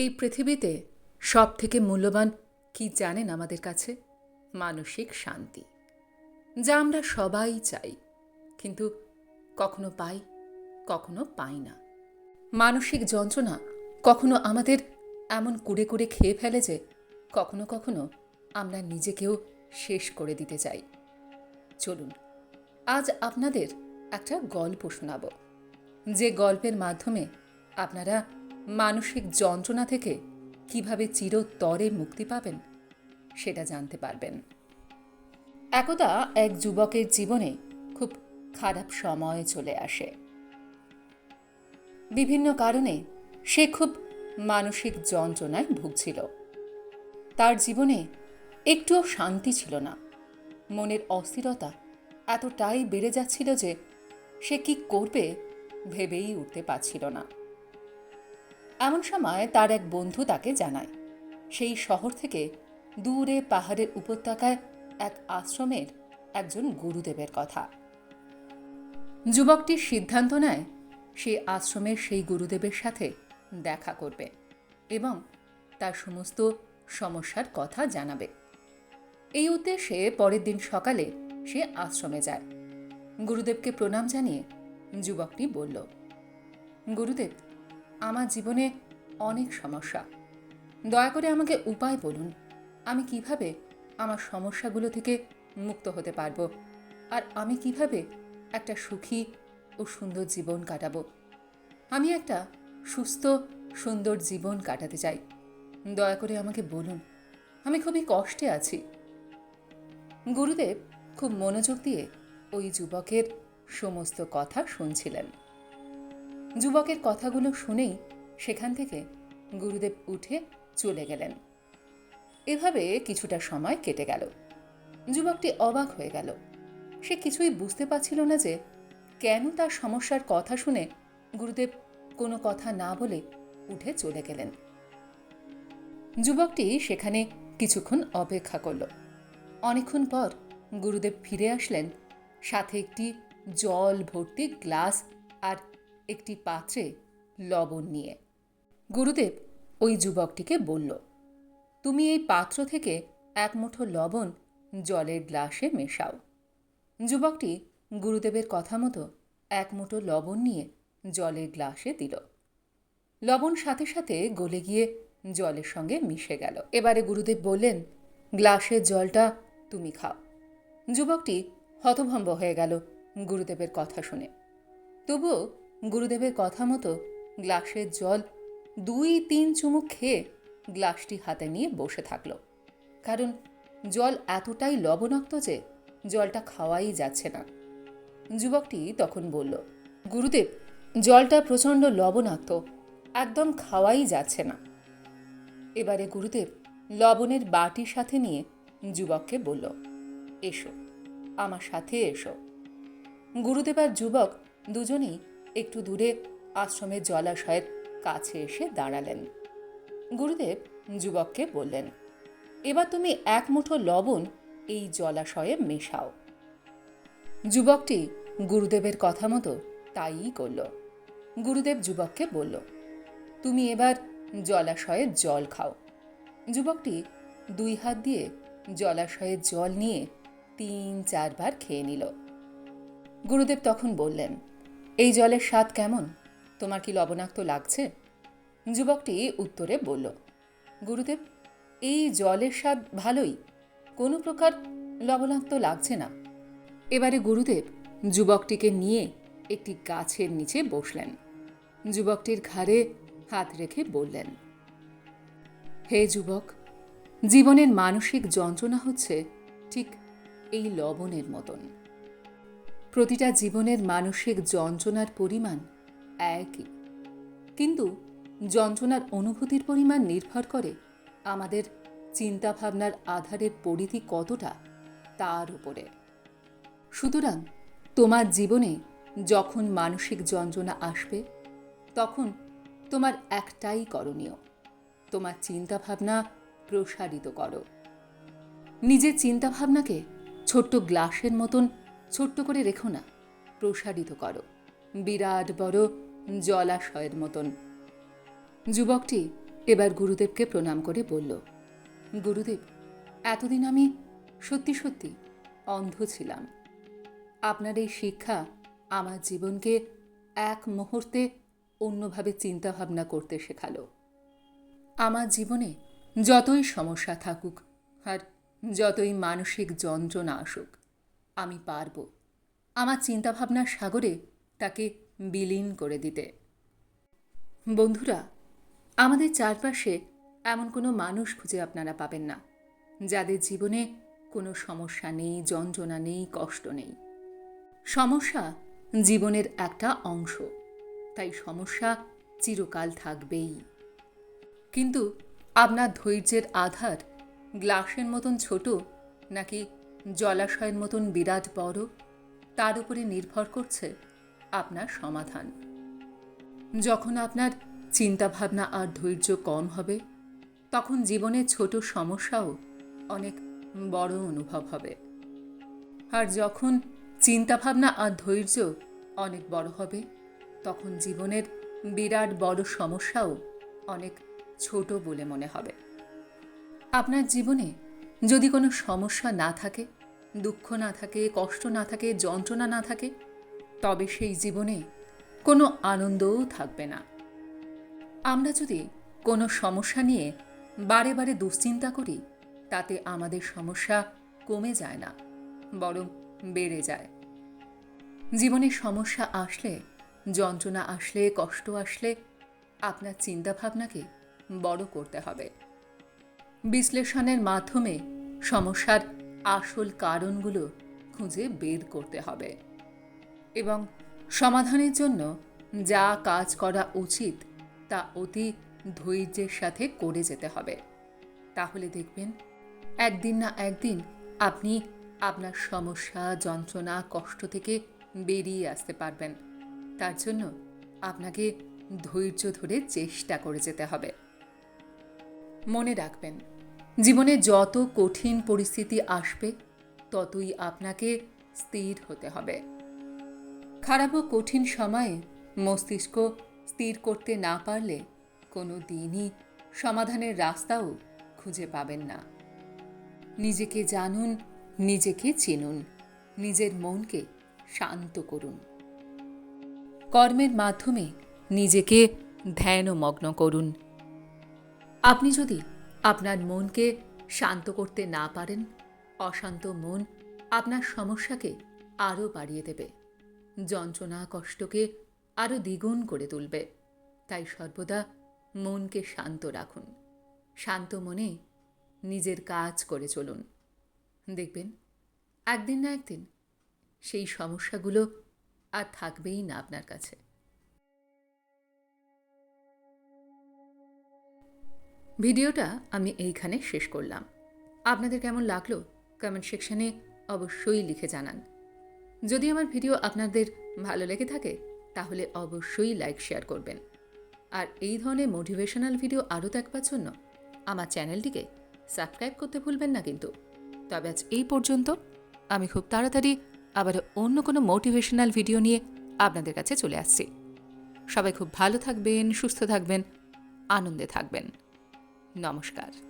এই পৃথিবীতে সব থেকে মূল্যবান কি জানেন আমাদের কাছে? মানসিক শান্তি, যা আমরা সবাই চাই, কিন্তু কখনো পাই কখনো পাই না। মানসিক যন্ত্রণা কখনো আমাদের এমন কুড়ে কুড়ে খেয়ে ফেলে যে কখনো কখনো আমরা নিজেকেও শেষ করে দিতে চাই। চলুন, আজ আপনাদের একটা গল্প শোনাব। যে গল্পের মাধ্যমে আপনারা মানসিক যন্ত্রণা থেকে কীভাবে চিরতরে মুক্তি পাবেন, সেটা জানতে পারবেন। একদা এক যুবকের জীবনে খুব খারাপ সময় চলে আসে। বিভিন্ন কারণে সে খুব মানসিক যন্ত্রণায় ভুগছিল। তার জীবনে একটুও শান্তি ছিল না। মনের অস্থিরতা এতটাই বেড়ে যাচ্ছিল যে সে কি করবে ভেবেই উঠতে পারছিল না। এমন সময় তার এক বন্ধু তাকে জানায়। সেই শহর থেকে দূরে পাহাড়ের উপত্যকায় এক আশ্রমের একজন গুরুদেবের কথা। যুবকটি সিদ্ধান্ত নেয়, সে আশ্রমের সেই গুরুদেবের সাথে দেখা করবে এবং তার সমস্ত সমস্যার কথা জানাবে। এই উদ্দেশ্যে পরের দিন সকালে সে আশ্রমে যায়। গুরুদেবকে প্রণাম জানিয়ে যুবকটি বলল, গুরুদেব আমার জীবনে অনেক সমস্যা। দয়া করে আমাকে উপায় বলুন। আমি কীভাবে আমার সমস্যাগুলো থেকে মুক্ত হতে পারব? আর আমি কীভাবে একটা সুখী ও সুন্দর জীবন কাটাবো? আমি একটা সুস্থ, সুন্দর জীবন কাটাতে চাই। দয়া করে আমাকে বলুন, আমি খুবই কষ্টে আছি। গুরুদেব খুব মনোযোগ দিয়ে ওই যুবকের সমস্ত কথা শুনছিলেন। যুবকের কথাগুলো শুনেই সেখান থেকে গুরুদেব উঠে চলে গেলেন। এভাবে কিছুটা সময় কেটে গেল। যুবকটি অবাক হয়ে গেল। সে কিছুই বুঝতে পারছিল না যে কেন তার সমস্যার কথা শুনে গুরুদেব কোনো কথা না বলে উঠে চলে গেলেন। যুবকটি সেখানে কিছুক্ষণ অপেক্ষা করল। অনেকক্ষণ পর গুরুদেব ফিরে আসলেন। সাথে একটি জল ভর্তি গ্লাস আর একটি পাত্রে লবণ নিয়ে। গুরুদেব ওই যুবকটিকে বলল, তুমি এই পাত্র থেকে এক মুঠো লবণ জলের গ্লাসে মেশাও। যুবকটি গুরুদেবের কথা মতো এক মুঠো লবণ নিয়ে জলের গ্লাসে দিল। লবণ সাথে সাথে গলে গিয়ে জলের সঙ্গে মিশে গেল। এবারে গুরুদেব বললেন গ্লাসের জলটা তুমি খাও। যুবকটি হতভম্ব হয়ে গেল গুরুদেবের কথা শুনে। তবুও গুরুদেবের কথা মতো গ্লাসের জল দুই তিন চুমুক খেয়ে গ্লাসটি হাতে নিয়ে বসে থাকল। কারণ জল এতটাই লবণাক্ত যে জলটা খাওয়াই যাচ্ছে না। যুবকটি তখন বলল, গুরুদেব, জলটা প্রচণ্ড লবণাক্ত, একদম খাওয়াই যাচ্ছে না। এবারে গুরুদেব লবণের বাটির সাথে নিয়ে যুবককে বলল, এসো, আমার সাথে এসো। গুরুদেব আর যুবক দুজনেই একটু দূরে আশ্রমের জলাশয়ের কাছে এসে দাঁড়ালেন। গুরুদেব যুবককে বললেন, এবার তুমি এক মুঠো লবণ এই জলাশয়ে মেশাও। যুবকটি গুরুদেবের কথা মতো তাইই করল। গুরুদেব যুবককে বলল, তুমি এবার জলাশয়ের জল খাও। যুবকটি দুই হাত দিয়ে জলাশয়ের জল নিয়ে তিন চারবার খেয়ে নিল। গুরুদেব তখন বললেন এই জলের স্বাদ কেমন? তোমার কি লবণাক্ত লাগছে? যুবকটি উত্তরে বলল, গুরুদেব, এই জলের স্বাদ ভালোই। কোনো প্রকার লবণাক্ত লাগছে না। এবারে গুরুদেব যুবকটিকে নিয়ে একটি গাছের নিচে বসলেন। যুবকটির ঘাড়ে হাত রেখে বললেন, হে যুবক, জীবনের মানসিক যন্ত্রণা হচ্ছে ঠিক এই লবণের মতন। প্রতিটা জীবনের মানসিক যন্ত্রণার পরিমাণ একই। কিন্তু যন্ত্রণার অনুভূতির পরিমাণ নির্ভর করে আমাদের চিন্তাভাবনার আধারের পরিধি কতটা তার উপরে। সুতরাং তোমার জীবনে যখন মানসিক যন্ত্রণা আসবে, তখন তোমার একটাই করণীয়, তোমার চিন্তাভাবনা প্রসারিত করো। নিজের চিন্তাভাবনাকে ছোট্ট গ্লাসের মতন ছোট্ট করে রেখো না, প্রসারিত করো। বিরাট বড় জলাশয়ের মতন। যুবকটি এবার গুরুদেবকে প্রণাম করে বলল, গুরুদেব, এতদিন আমি সত্যি সত্যি অন্ধ ছিলাম। আপনার এই শিক্ষা আমার জীবনকে এক মুহূর্তে অন্যভাবে চিন্তাভাবনা করতে শেখালো। আমার জীবনে যতই সমস্যা থাকুক আর যতই মানসিক যন্ত্রণা আসুক আমি পারব। আমার চিন্তাভাবনার সাগরে তাকে বিলীন করে দিতে। বন্ধুরা, আমাদের চারপাশে এমন কোনো মানুষ খুঁজে আপনারা পাবেন না, যাদের জীবনে কোনো সমস্যা নেই, যন্ত্রণা নেই, কষ্ট নেই। সমস্যা জীবনের একটা অংশ, তাই সমস্যা চিরকাল থাকবেই। কিন্তু আপনার ধৈর্যের আধার গ্লাসের মতন ছোট নাকি জলাশয়ের মতন বিরাট বড়, তার উপরে নির্ভর করছে আপনার সমাধান। যখন আপনার চিন্তাভাবনা আর ধৈর্য কম হবে, তখন জীবনের ছোট সমস্যাও অনেক বড় অনুভব হবে। আর যখন চিন্তাভাবনা আর ধৈর্য অনেক বড় হবে, তখন জীবনের বিরাট বড় সমস্যাও অনেক ছোট বলে মনে হবে। আপনার জীবনে যদি কোনো সমস্যা না থাকে, দুঃখ না থাকে, কষ্ট না থাকে, যন্ত্রণা না থাকে, তবে সেই জীবনে কোনো আনন্দও থাকবে না। আমরা যদি কোনো সমস্যা নিয়ে বারে বারে দুশ্চিন্তা করি, তাতে আমাদের সমস্যা কমে যায় না, বরং বেড়ে যায়। জীবনে সমস্যা আসলে, যন্ত্রণা আসলে, কষ্ট আসলে আপনার চিন্তাভাবনাকে বড় করতে হবে। বিশ্লেষণের মাধ্যমে সমস্যার আসল কারণগুলো খুঁজে বের করতে হবে এবং সমাধানের জন্য যা কাজ করা উচিত তা অতি ধৈর্যের সাথে করে যেতে হবে। তাহলে দেখবেন, একদিন না একদিন আপনি আপনার সমস্যা, যন্ত্রণা, কষ্ট থেকে বেরিয়ে আসতে পারবেন। তার জন্য আপনাকে ধৈর্য ধরে চেষ্টা করে যেতে হবে। মনে রাখবেন, জীবনে যত কঠিন পরিস্থিতি আসবে, ততই আপনাকে স্থির হতে হবে। খারাপ ও কঠিন সময়ে মস্তিষ্ক স্থির করতে না পারলে কোনো দিনই সমাধানের রাস্তাও খুঁজে পাবেন না। নিজেকে জানুন, নিজেকে চিনুন, নিজের মনকে শান্ত করুন। কর্মের মাধ্যমে নিজেকে ধ্যানমগ্ন করুন। আপনি যদি আপনার মনকে শান্ত করতে না পারেন, অশান্ত মন আপনার সমস্যাকে আরও বাড়িয়ে দেবে। যন্ত্রণা কষ্টকে আরও দ্বিগুণ করে তুলবে। তাই সর্বদা মনকে শান্ত রাখুন। শান্ত মনে নিজের কাজ করে চলুন। দেখবেন, একদিন না একদিন সেই সমস্যাগুলো আর থাকবেই না আপনার কাছে। ভিডিওটা আমি এইখানে শেষ করলাম। আপনাদের কেমন লাগল কমেন্ট সেকশনে অবশ্যই লিখে জানান। যদি আমার ভিডিও আপনাদের ভালো লেগে থাকে, তাহলে অবশ্যই লাইক, শেয়ার করবেন। আর এই ধরনের মোটিভেশনাল ভিডিও আরও দেখবার জন্য আমার চ্যানেলটিকে সাবস্ক্রাইব করতে ভুলবেন না কিন্তু। তবে আজ এই পর্যন্ত আমি খুব তাড়াতাড়ি আবার অন্য কোনো মোটিভেশনাল ভিডিও নিয়ে আপনাদের কাছে চলে আসছি। সবাই খুব ভালো থাকবেন, সুস্থ থাকবেন, আনন্দে থাকবেন। নমস্কার